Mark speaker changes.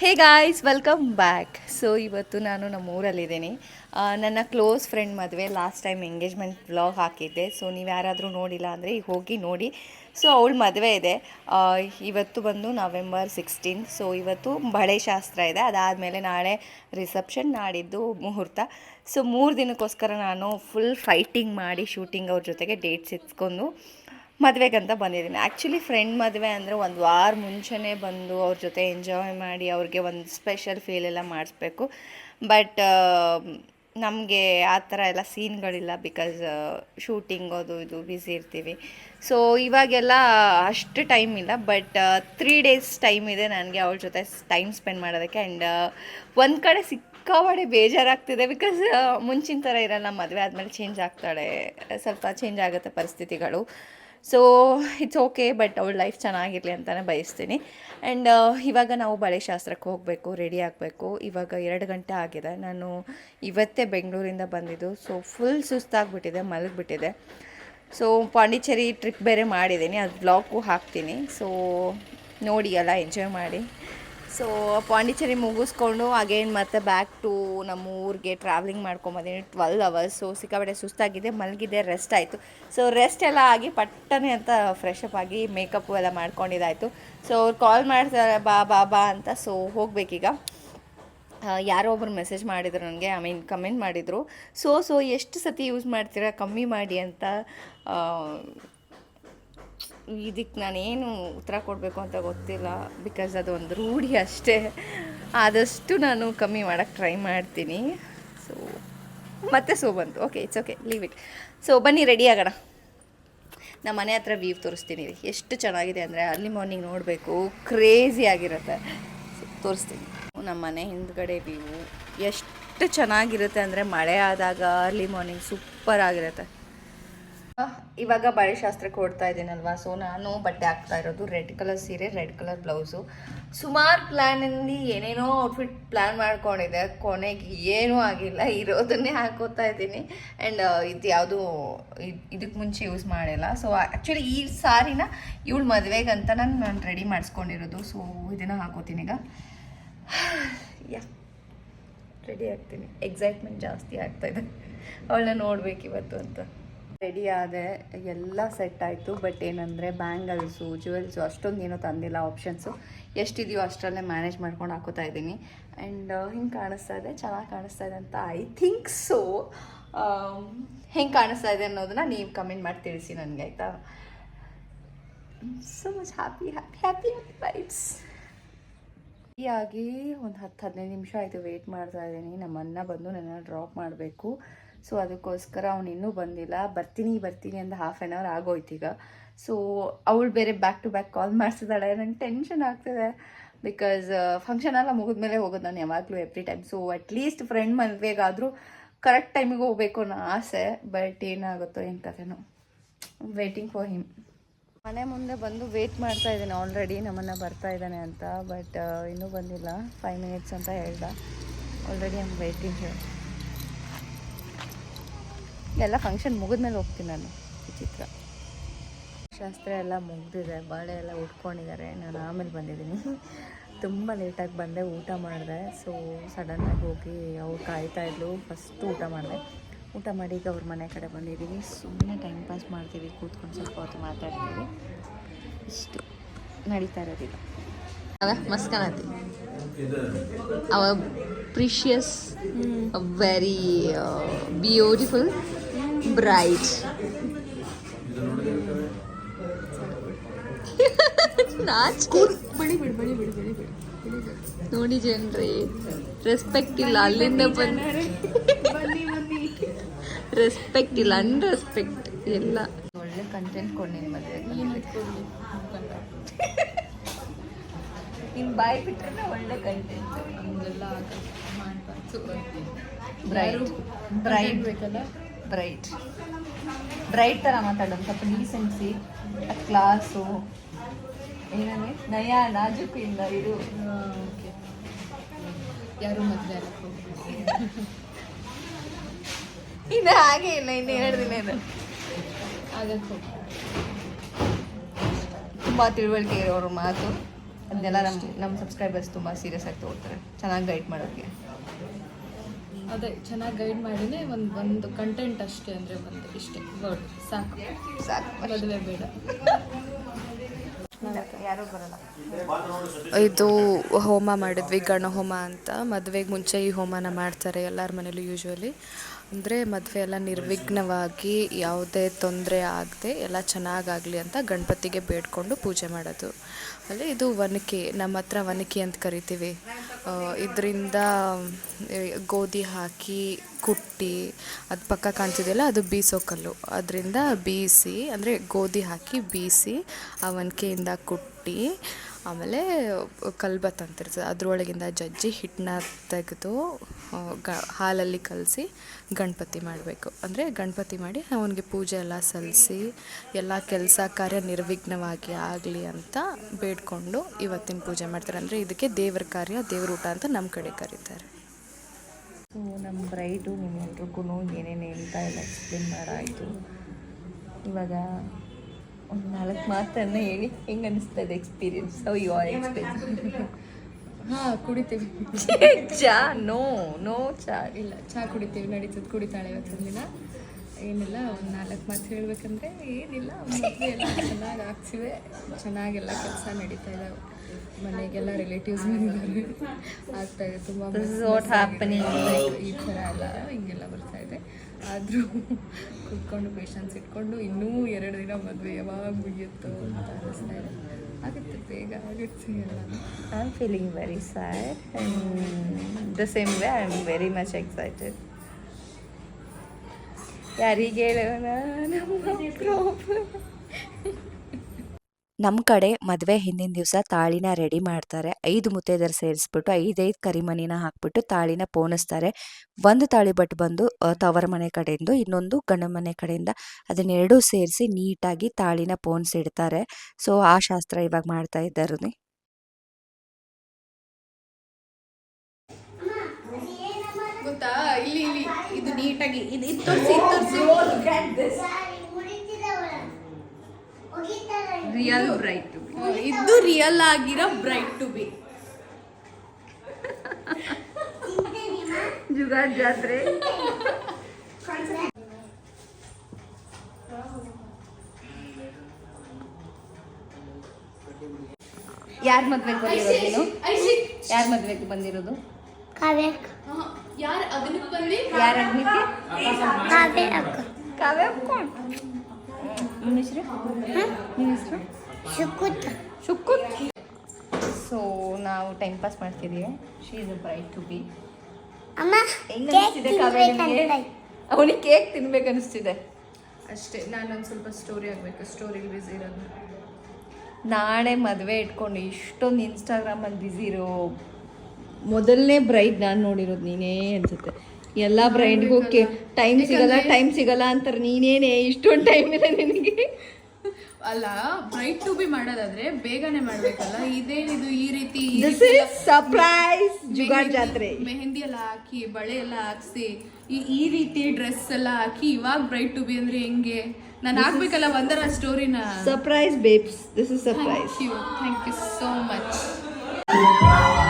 Speaker 1: Hey guys welcome back so ಇವತ್ತು ನಾನು ನಮ್ಮ ಊರಲ್ಲಿದ್ದೀನಿ ನನ್ನ ಕ್ಲೋಸ್ ಫ್ರೆಂಡ್ ಮದುವೆ ಲಾಸ್ಟ್ ಟೈಮ್ ಎಂಗೇಜ್ಮೆಂಟ್ ವ್ಲಾಗ್ ಹಾಕಿದ್ದೆ. ಸೊ ನೀವು ಯಾರಾದರೂ ನೋಡಿಲ್ಲ ಅಂದರೆ ಈಗ ಹೋಗಿ ನೋಡಿ. ಸೊ ಅವಳ ಮದುವೆ ಇದೆ. ಇವತ್ತು ಬಂದು ನವೆಂಬರ್ ಸಿಕ್ಸ್ಟೀನ್ ಸೊ ಇವತ್ತು ಬಳೆ ಶಾಸ್ತ್ರ ಇದೆ. ಅದಾದಮೇಲೆ ನಾಳೆ ರಿಸೆಪ್ಷನ್ ನಾಡಿದ್ದು ಮುಹೂರ್ತ. ಸೊ ಮೂರು ದಿನಕ್ಕೋಸ್ಕರ ನಾನು ಫುಲ್ ಫೈಟಿಂಗ್ ಮಾಡಿ ಶೂಟಿಂಗ್ ಅವ್ರ ಜೊತೆಗೆ ಡೇಟ್ಸ್ ಇಟ್ಕೊಂಡು ಮದುವೆಗಂತ ಬಂದಿದ್ದೀನಿ. ಆ್ಯಕ್ಚುಲಿ ಫ್ರೆಂಡ್ ಮದುವೆ ಅಂದರೆ ಒಂದು ವಾರ ಮುಂಚೆನೇ ಬಂದು ಅವ್ರ ಜೊತೆ ಎಂಜಾಯ್ ಮಾಡಿ ಅವ್ರಿಗೆ ಒಂದು ಸ್ಪೆಷಲ್ ಫೀಲ್ ಎಲ್ಲ ಮಾಡಿಸ್ಬೇಕು. ಬಟ್ ನಮಗೆ ಆ ಥರ ಎಲ್ಲ ಸೀನ್ಗಳಿಲ್ಲ ಬಿಕಾಸ್ ಶೂಟಿಂಗ್ ಅದು ಇದು ಬ್ಯುಸಿ ಇರ್ತೀವಿ. ಸೊ ಇವಾಗೆಲ್ಲ ಅಷ್ಟು ಟೈಮ್ ಇಲ್ಲ. ಬಟ್ ತ್ರೀ ಡೇಸ್ ಟೈಮ್ ಇದೆ ನನಗೆ ಅವ್ರ ಜೊತೆ ಟೈಮ್ ಸ್ಪೆಂಡ್ ಮಾಡೋದಕ್ಕೆ. ಆ್ಯಂಡ್ ಒಂದು ಕಡೆ ಸಿಕ್ಕಾಪಡೆ ಬೇಜಾರಾಗ್ತಿದೆ ಬಿಕಾಸ್ ಮುಂಚಿನ ಥರ ಇರಲ್ಲ ಮದುವೆ ಆದಮೇಲೆ ಚೇಂಜ್ ಆಗ್ತಾಳೆ, ಸ್ವಲ್ಪ ಚೇಂಜ್ ಆಗುತ್ತೆ ಪರಿಸ್ಥಿತಿಗಳು. ಸೊ ಇಟ್ಸ್ ಓಕೆ ಬಟ್ ಅವಳ ಲೈಫ್ ಚೆನ್ನಾಗಿರಲಿ ಅಂತಲೇ ಬಯಸ್ತೀನಿ. ಆ್ಯಂಡ್ ಇವಾಗ ನಾವು ಬಳೆ ಶಾಸ್ತ್ರಕ್ಕೆ ಹೋಗಬೇಕು ರೆಡಿ ಆಗಬೇಕು. ಇವಾಗ ಎರಡು ಗಂಟೆ ಆಗಿದೆ. ನಾನು ಇವತ್ತೇ ಬೆಂಗಳೂರಿಂದ ಬಂದಿದ್ದು. ಸೊ ಫುಲ್ ಸುಸ್ತಾಗಿಬಿಟ್ಟಿದೆ, ಮಲಗಿಬಿಟ್ಟಿದೆ. ಸೊ ಪಾಂಡಿಚೇರಿ ಟ್ರಿಪ್ ಬೇರೆ ಮಾಡಿದ್ದೀನಿ. ಅದು ಬ್ಲಾಗೂ ಹಾಕ್ತೀನಿ. ಸೊ ನೋಡಿ ಎಲ್ಲ ಎಂಜಾಯ್ ಮಾಡಿ. ಸೊ ಪಾಂಡಿಚೇರಿ ಮುಗಿಸ್ಕೊಂಡು ಅಗೇನ್ ಮತ್ತೆ ಬ್ಯಾಕ್ ಟು ನಮ್ಮ ಊರಿಗೆ ಟ್ರಾವೆಲಿಂಗ್ ಮಾಡ್ಕೊಂಬಂದಿನಿ ಟ್ವೆಲ್ ಅವರ್ಸ್ ಸೊ ಸಿಕ್ಕಾಪಟ್ಟೆ ಸುಸ್ತಾಗಿದೆ, ಮಲಗಿದೆ ರೆಸ್ಟ್ ಆಯಿತು. ಸೊ ರೆಸ್ಟ್ ಎಲ್ಲ ಆಗಿ ಪಟ್ಟನೆ ಅಂತ ಫ್ರೆಶ್ ಅಪ್ ಆಗಿ ಮೇಕಪ್ಪು ಎಲ್ಲ ಮಾಡ್ಕೊಂಡಿದ್ದಾಯಿತು. ಸೊ ಅವ್ರು ಕಾಲ್ ಮಾಡ್ತಾರೆ, ಬಾ ಬಾ ಬಾ ಅಂತ. ಸೊ ಹೋಗ್ಬೇಕೀಗ. ಯಾರೋ ಒಬ್ರು ಮೆಸೇಜ್ ಮಾಡಿದ್ರು ನನಗೆ ಐ ಮೀನ್ ಕಮೆಂಟ್ ಮಾಡಿದರು. ಸೊ ಸೊ ಎಷ್ಟು ಸತಿ ಯೂಸ್ ಮಾಡ್ತೀರಾ, ಕಮ್ಮಿ ಮಾಡಿ ಅಂತ ಇದಕ್ಕೆ ನಾನೇನು ಉತ್ತರ ಕೊಡಬೇಕು ಅಂತ ಗೊತ್ತಿಲ್ಲ. ಬಿಕಾಸ್ ಅದು ಒಂದು ರೂಢಿ ಅಷ್ಟೇ. ಆದಷ್ಟು ನಾನು ಕಮ್ಮಿ ಮಾಡೋಕ್ಕೆ ಟ್ರೈ ಮಾಡ್ತೀನಿ. ಸೊ ಮತ್ತೆ ಸೊ ಬಂತು. Okay it's okay leave it so ಬನ್ನಿ ರೆಡಿ ಆಗೋಣ. ನಮ್ಮ ಮನೆ ಹತ್ರ ವ್ಯೂ ತೋರಿಸ್ತೀನಿ. ಎಷ್ಟು ಚೆನ್ನಾಗಿದೆ ಅಂದರೆ ಅರ್ಲಿ ಮಾರ್ನಿಂಗ್ ನೋಡಬೇಕು. ಕ್ರೇಜಿ ಆಗಿರುತ್ತೆ. ತೋರಿಸ್ತೀನಿ. ನಮ್ಮ ಮನೆ ಹಿಂದ್ಗಡೆ ವ್ಯೂ ಎಷ್ಟು ಚೆನ್ನಾಗಿರುತ್ತೆ ಅಂದರೆ ಮಳೆ ಆದಾಗ ಅರ್ಲಿ ಮಾರ್ನಿಂಗ್ ಸೂಪರ್ ಆಗಿರುತ್ತೆ. ಇವಾಗ ಬಳೆ ಶಾಸ್ತ್ರಕ್ಕೆ ಓಡ್ತಾ ಇದ್ದೀನಲ್ವಾ? ಸೊ ನಾನು ಬಟ್ಟೆ ಹಾಕ್ತಾ ಇರೋದು ರೆಡ್ ಕಲರ್ ಸೀರೆ, ರೆಡ್ ಕಲರ್ ಬ್ಲೌಸು. ಸುಮಾರು ಪ್ಲ್ಯಾನಲ್ಲಿ ಏನೇನೋ ಔಟ್ಫಿಟ್ ಪ್ಲ್ಯಾನ್ ಮಾಡ್ಕೊಂಡಿದ್ದೆ ಕೊನೆಗೆ ಏನೂ ಆಗಿಲ್ಲ. ಇರೋದನ್ನೇ ಹಾಕೋತಾ ಇದ್ದೀನಿ. ಆ್ಯಂಡ್ ಇದು ಯಾವುದು ಇದಕ್ಕೆ ಮುಂಚೆ ಯೂಸ್ ಮಾಡಿಲ್ಲ. ಸೊ ಆ್ಯಕ್ಚುಲಿ ಈ ಸಾರಿನ ಇವಳು ಮದುವೆಗಂತ ನಾನು ನಾನು ರೆಡಿ ಮಾಡಿಸ್ಕೊಂಡಿರೋದು. ಸೊ ಇದನ್ನು ಹಾಕೋತೀನಿ ಈಗ. ಯಾ ರೆಡಿ ಆಗ್ತೀನಿ. ಎಕ್ಸೈಟ್ಮೆಂಟ್ ಜಾಸ್ತಿ ಆಗ್ತಾ ಇದೆ. ಅವಳನ್ನ ನೋಡ್ಬೇಕು ಇವತ್ತು ಅಂತ. ರೆಡಿ ಆದೆ, ಎಲ್ಲ ಸೆಟ್ ಆಯಿತು. ಬಟ್ ಏನಂದರೆ ಬ್ಯಾಂಗಲ್ಸು ಜ್ಯುವೆಲ್ಸು ಅಷ್ಟೊಂದು ಏನೂ ತಂದಿಲ್ಲ ಆಪ್ಷನ್ಸು ಎಷ್ಟಿದೆಯೋ ಅಷ್ಟರಲ್ಲೇ ಮ್ಯಾನೇಜ್ ಮಾಡ್ಕೊಂಡು ಹಾಕೋತಾ ಇದ್ದೀನಿ. ಆ್ಯಂಡ್ ಹಿಂಗೆ ಕಾಣಿಸ್ತಾ ಇದೆ, ಚೆನ್ನಾಗಿ ಕಾಣಿಸ್ತಾ ಇದೆ ಅಂತ ಐ ಥಿಂಕ್ ಸೊ ಹೆಂಗೆ ಕಾಣಿಸ್ತಾ ಇದೆ ಅನ್ನೋದನ್ನ ನೀವು ಕಮೆಂಟ್ ಮಾಡಿ ತಿಳಿಸಿ ನನಗೆ, ಆಯಿತಾ? So much happy happy happy vibes ಆಗಿ ಒಂದು ಹತ್ತು ಹದಿನೈದು ನಿಮಿಷ ಆಯಿತು ವೆಯ್ಟ್ ಮಾಡ್ತಾ ಇದ್ದೀನಿ. ನಮ್ಮ ಅಣ್ಣ ಬಂದು ನನ್ನ ಡ್ರಾಪ್ ಮಾಡಬೇಕು. ಸೊ ಅದಕ್ಕೋಸ್ಕರ ಅವ್ನು ಇನ್ನೂ ಬಂದಿಲ್ಲ. ಬರ್ತೀನಿ ಬರ್ತೀನಿ ಅಂತ ಹಾಫ್ ಆ್ಯನ್ ಅವರ್ ಈಗ. ಸೊ ಅವಳು ಬೇರೆ ಬ್ಯಾಕ್ ಟು ಬ್ಯಾಕ್ ಕಾಲ್ ಮಾಡಿಸಿದಾಳೆ. ನಂಗೆ ಟೆನ್ಷನ್ ಆಗ್ತಿದೆ. ಬಿಕಾಸ್ ಫಂಕ್ಷನ್ ಎಲ್ಲ ಮುಗಿದ್ಮೇಲೆ ಹೋಗೋದು ನಾನು ಯಾವಾಗಲೂ every time so at least friend ಮದುವೆಗಾದರೂ correct ಟೈಮಿಗೆ ಹೋಗಬೇಕು ಅನ್ನೋ ಆಸೆ. ಬಟ್ ಏನಾಗುತ್ತೋ ಏನು ಕಥೆನೋ. ವೇಟಿಂಗ್ ಫಾರ್ ಹಿಮ್ ಮನೆ ಮುಂದೆ ಬಂದು ವೇಟ್ ಮಾಡ್ತಾ ಇದ್ದೀನಿ ಆಲ್ರೆಡಿ ನಮ್ಮನ್ನು ಬರ್ತಾ ಇದ್ದಾನೆ ಅಂತ. ಬಟ್ ಇನ್ನೂ ಬಂದಿಲ್ಲ. ಫೈವ್ ಮಿನಿಟ್ಸ್ ಅಂತ ಹೇಳ್ದ. ಆಲ್ರೆಡಿ ಐಮ್ ವೇಟಿಂಗ್ ಎಲ್ಲ ಫಂಕ್ಷನ್ ಮುಗಿದ್ಮೇಲೆ ಹೋಗ್ತೀನಿ ನಾನು ವಿಚಿತ್ರ ಶಾಸ್ತ್ರ ಎಲ್ಲ ಮುಗ್ದಿದೆ ಬಾಳೆ ಎಲ್ಲ ಉಟ್ಕೊಂಡಿದ್ದಾರೆ ನಾನು ಆಮೇಲೆ ಬಂದಿದ್ದೀನಿ. ತುಂಬ ಲೇಟಾಗಿ ಬಂದೆ ಊಟ ಮಾಡಿದೆ. ಸೊ ಸಡನ್ನಾಗಿ ಹೋಗಿ ಅವ್ರು ಕಾಯ್ತಾ ಇದ್ಲು ಫಸ್ಟು ಊಟ ಮಾಡಿದೆ. ಊಟ ಮಾಡಿ ಈಗ ಅವ್ರ ಮನೆ ಕಡೆ ಬಂದಿದ್ದೀವಿ ಸುಮ್ಮನೆ ಟೈಮ್ ಪಾಸ್ ಮಾಡ್ತೀವಿ ಕೂತ್ಕೊಂಡು ಸ್ವಲ್ಪ ಹೊತ್ತು ಮಾತಾಡ್ತೀವಿ. ಇಷ್ಟು ನಡೀತಾ ಇರೋದಿಲ್ಲ. ಅಲ್ಲ ಮಸ್ತ್ ಕಾಣತಿ ಅವ ಪ್ರಿಷಿಯಸ್ ವೆರಿ ಬ್ಯೂಟಿಫುಲ್ ಬ್ರೈಟ್ ನೋಡಿ ಜನ್ರಿ ರೆಸ್ಪೆಕ್ಟ್ ಇಲ್ಲ ಅಲ್ಲಿಂದ ಬಂದು
Speaker 2: ಬನ್ನಿ ಬನ್ನಿ.
Speaker 1: ರೆಸ್ಪೆಕ್ಟ್ ಇಲ್ಲ ಅನ್ರೆಸ್ಪೆಕ್ಟ್ ಎಲ್ಲ ಒಳ್ಳೆ ಕಂಟೆಂಟ್ ಕೊಡ್ನಿ ಮದುವೆ ಇನ್ನು ಬಾಯಿ ಬಿಟ್ರೆ ಒಳ್ಳೆ ಕಂಟೆಂಟ್
Speaker 2: ಹಂಗೆಲ್ಲ ಮಾಡಬಾರ್ದು.
Speaker 1: ಬ್ರೈಟ್ ಬ್ರೈಟ್
Speaker 2: ಬೇಕಲ್ಲ?
Speaker 1: ಬ್ರೈಟ್ ಬ್ರೈಟ್ ಥರ ಮಾತಾಡೋದು. ಸ್ವಲ್ಪ ಡೀಸೆನ್ಸಿ ಕ್ಲಾಸು ಏನಂದ್ರೆ ನಯ ನಾಜುಕು ಇಲ್ಲ ಇದು
Speaker 2: ಓಕೆ ಯಾರು ಮದುವೆ
Speaker 1: ಇನ್ನು ಹಾಗೆ ಇಲ್ಲ ಇನ್ನು ಎರಡು ದಿನ ಇದೆ.
Speaker 2: ಆಗಕ್ಕೆ
Speaker 1: ತುಂಬ ತಿಳುವಳಿಕೆ ಇರೋರು ಮಾತು. ಅದನ್ನೆಲ್ಲ ನಮ್ಮ ನಮ್ಮ ಸಬ್ಸ್ಕ್ರೈಬರ್ಸ್ ತುಂಬ ಸೀರಿಯಸ್ ಆಗಿ ತೊಗೊಳ್ತಾರೆ. ಚೆನ್ನಾಗಿ ಗೈಡ್ ಮಾಡೋಕ್ಕೆ.
Speaker 2: ಅದೇ ಚೆನ್ನಾಗಿ ಗೈಡ್ ಮಾಡಿನೇ ಒಂದು ಒಂದು ಕಂಟೆಂಟ್ ಅಷ್ಟೇ ಅಂದರೆ ಒಂದು ಇಷ್ಟೇ. ವರ್ಡ್ ಸಾಕು.
Speaker 1: ಸಾಕು
Speaker 2: ಮದುವೆ ಬೇಡ.
Speaker 1: ಯಾರೂ ಬರಲ್ಲ.
Speaker 2: ಇದು ಹೋಮ ಮಾಡಿದ್ವಿ ಗಣ ಹೋಮ ಅಂತ. ಮದುವೆಗೆ ಮುಂಚೆ ಈ ಹೋಮನ ಮಾಡ್ತಾರೆ ಎಲ್ಲರ ಮನೇಲೂ ಯೂಶ್ವಲಿ ಅಂದರೆ ಮದುವೆ ಎಲ್ಲ ನಿರ್ವಿಘ್ನವಾಗಿ ಯಾವುದೇ ತೊಂದರೆ ಆಗದೆ ಎಲ್ಲ ಚೆನ್ನಾಗಾಗಲಿ ಅಂತ ಗಣಪತಿಗೆ ಬೇಡ್ಕೊಂಡು ಪೂಜೆ ಮಾಡೋದು. ಅಲ್ಲಿ ಇದು ವನಕೆ, ನಮ್ಮ ಹತ್ರ ವನಕೆ ಅಂತ ಕರಿತೀವಿ. ಇದರಿಂದ ಗೋಧಿ ಹಾಕಿ, ಕುಟ್ಟಿ, ಅದು ಪಕ್ಕ ಕಾಣ್ತಿದೆಯಲ್ಲ, ಅದು ಬೀಸೋ ಕಲ್ಲು. ಅದರಿಂದ ಬೀಸಿ, ಅಂದರೆ ಗೋಧಿ ಹಾಕಿ ಬೀಸಿ, ಆ ವನಕೆಯಿಂದ ಕುಟ್ಟಿ ಆಮೇಲೆ ಕಲ್ಬತ್ ಅಂತಿರ್ತದೆ ಅದರೊಳಗಿಂದ ಜಜ್ಜಿ ಹಿಟ್ಟನ್ನ ತೆಗೆದು ಗ, ಹಾಲಲ್ಲಿ ಕಲಸಿ ಗಣಪತಿ ಮಾಡಬೇಕು. ಅಂದರೆ ಗಣಪತಿ ಮಾಡಿ ಅವನಿಗೆ ಪೂಜೆ ಎಲ್ಲ ಸಲ್ಲಿಸಿ, ಎಲ್ಲ ಕೆಲಸ ಕಾರ್ಯ ನಿರ್ವಿಘ್ನವಾಗಿ ಆಗಲಿ ಅಂತ ಬೇಡ್ಕೊಂಡು ಇವತ್ತಿನ ಪೂಜೆ ಮಾಡ್ತಾರೆ. ಅಂದರೆ ಇದಕ್ಕೆ ದೇವ್ರ ಕಾರ್ಯ, ದೇವ್ರ ಊಟ ಅಂತ ನಮ್ಮ ಕಡೆ ಕರೀತಾರೆ.
Speaker 1: ಸೊ, ನಮ್ಮ ಬ್ರೈಡು ನಿಮ್ಮೆಲ್ರಿಗೂ ಏನೇನು ಹೇಳ್ತಾ ಇಲ್ಲ ಎಕ್ಸ್ಪ್ಲೇನ್ ಮಾಡಾಯಿತು. ಇವಾಗ ಒಂದು ನಾಲ್ಕು ಮಾತನ್ನು ಹೇಳಿ ಹೆಂಗೆ ಅನಿಸ್ತಾ ಇದೆ experience how you are experience
Speaker 2: ಹಾಂ ಕುಡಿತೀವಿ.
Speaker 1: ಚಾ ನೋ ನೋ ಚಾ.
Speaker 2: ಇಲ್ಲ ಚಾ ಕುಡಿತೀವಿ. ನಡೀತದೆ ಕುಡಿತಾಳೆ ಇವತ್ತಿನ ದಿನ ಏನಿಲ್ಲ ಒಂದು ನಾಲ್ಕು ಮಾತು ಹೇಳ್ಬೇಕಂದ್ರೆ ಏನಿಲ್ಲ. ಎಲ್ಲ ಚೆನ್ನಾಗಿ ಆಗ್ತಿವೆ ಚೆನ್ನಾಗೆಲ್ಲ ಕೆಲಸ ನಡೀತಾ ಇದ್ದಾವೆ ಮನೆಗೆಲ್ಲ ರಿಲೇಟಿವ್ಸ್ ಬಂದಿದ್ದಾರೆ ಆಗ್ತಾ ಇದೆ ತುಂಬ ಈ ಥರ ಎಲ್ಲ ಹಿಂಗೆಲ್ಲ ಬರ್ತಾ ಇದೆ. ಆದರೂ ಕುತ್ಕೊಂಡು ಪೇಷನ್ಸ್ ಇಟ್ಕೊಂಡು ಇನ್ನೂ ಎರಡು ದಿನ ಮದುವೆ ಯಾವಾಗ ಮುಗಿಯುತ್ತೋ ಅಂತ ಅನಿಸ್ತಾ ಇದೆ. ಆಗುತ್ತೆ ಬೇಗ ಆಗುತ್ತೆ ಎಲ್ಲ.
Speaker 1: I am feeling very sad the same way I am very much excited ಯಾರಿಗೆ ಹೇಳೋಣ? ನಮ್ಮ ಪ್ರಾಬ್ಲಮ್
Speaker 3: ನಮ್ಮ ಕಡೆ ಮದುವೆ ಹಿಂದಿನ ದಿವಸ ತಾಳಿನ ರೆಡಿ ಮಾಡ್ತಾರೆ. ಐದು ಮುತ್ತೈದರು ಸೇರಿಸ್ಬಿಟ್ಟು ಐದೈದು ಕರಿಮಣಿನ ಹಾಕ್ಬಿಟ್ಟು ತಾಳಿನ ಪೋಣಿಸ್ತಾರೆ. ಒಂದು ತಾಳಿ ಬಟ್ ಬಂದು ತವರ ಮನೆ ಕಡೆಯಿಂದ ಇನ್ನೊಂದು ಗಂಡ ಮನೆ ಕಡೆಯಿಂದ ಅದನ್ನೆರಡೂ ಸೇರಿಸಿ ನೀಟಾಗಿ ತಾಳಿನ ಪೋಣಿಸಿಡ್ತಾರೆ ಸೊ ಆ ಶಾಸ್ತ್ರ ಇವಾಗ ಮಾಡ್ತಾ ಇದ್ದಾರೆ
Speaker 2: ಗೊತ್ತಾ? ಇಲ್ಲಿ ಇಲ್ಲಿ. ಇದು ನೀಟಾಗಿ ಇದು ಇದು ತೋರಿಸಿ ತೋರಿಸಿ.
Speaker 1: ರಿಯಲ್ ಬ್ರೈಟ್
Speaker 2: ಇದು ರಿಯಲ್ ಆಗಿರೋ ಬ್ರೈಟ್ ಟು ಬಿ
Speaker 1: ಜುಗಾಡ್ ಜಾತ್ರೆ. ಯಾರ ಮದ್ವೆಗೆ ಬಂದಿರೋದು ನೀನು? ಯಾರ ಮದ್ವೆಗೆ ಬಂದಿರೋದು?
Speaker 2: ಯಾರ ಅಗ್ನಿ ಬಂದು
Speaker 1: ಯಾರ ಅಗ್ನಿಕ್ಕೆ? ಕಾವ್ಯ ಅಪ್ಕೊಂಡ್ ನಿಮ್ಮ ಹೆಸರು? ನಿಮ್ಮ ಹೆಸರು? ಶುಕುತ್. ಸೊ ನಾವು ಟೈಮ್ ಪಾಸ್ ಮಾಡ್ತಿದ್ದೀವಿ she is a bride to be ಅವನಿಗೆ ಕೇಕ್ ತಿನ್ಬೇಕು ಅನಿಸ್ತಿದೆ
Speaker 2: ಅಷ್ಟೇ ನಾನೊಂದು ಸ್ವಲ್ಪ ಸ್ಟೋರಿ ಆಗಬೇಕು ಸ್ಟೋರಿಲಿ ಬಿಸಿ ಇರೋದು.
Speaker 1: ನಾಳೆ ಮದುವೆ ಇಟ್ಕೊಂಡು ಇಷ್ಟೊಂದು ಇನ್ಸ್ಟಾಗ್ರಾಮಲ್ಲಿ ಬ್ಯುಸಿ ಇರೋ ಮೊದಲನೇ ಬ್ರೈಟ್ ನಾನು ನೋಡಿರೋದು ನೀನೇ ಅನ್ಸುತ್ತೆ. ಎಲ್ಲ ಬ್ರೈಡ್ಗೂ ಓಕೆ ಟೈಮ್ ಸಿಗಲ್ಲ ಟೈಮ್ ಸಿಗಲ್ಲ ಅಂತಾರೆ. ನೀನೇನೆ ಇಷ್ಟೊಂದು ಟೈಮ್ ಇದೆ ನಿನಗೆ.
Speaker 2: ಅಲ್ಲ ಬ್ರೈಟ್ ಟು ಬಿ ಮಾಡೋದಾದ್ರೆ ಬೇಗನೆ ಮಾಡ್ಬೇಕಲ್ಲ. ಇದೇನಿದು ಈ ರೀತಿ
Speaker 1: ಸರ್ಪ್ರೈಸ್ ಜುಗಾಡ್ ಜಾತ್ರೆ
Speaker 2: ಮೆಹಂದಿ ಎಲ್ಲ ಹಾಕಿ ಬಳೆ ಎಲ್ಲ ಹಾಕ್ಸಿ ಈ ಈ ರೀತಿ ಡ್ರೆಸ್ ಎಲ್ಲ ಹಾಕಿ ಇವಾಗ ಬ್ರೈಟ್ ಟು ಬಿ ಅಂದ್ರೆ ಹೆಂಗೆ? ನಾನು ಹಾಕ್ಬೇಕಲ್ಲ ಒಂದರ ಸ್ಟೋರಿನ
Speaker 1: surprise babes this is surprise
Speaker 2: you thank you so much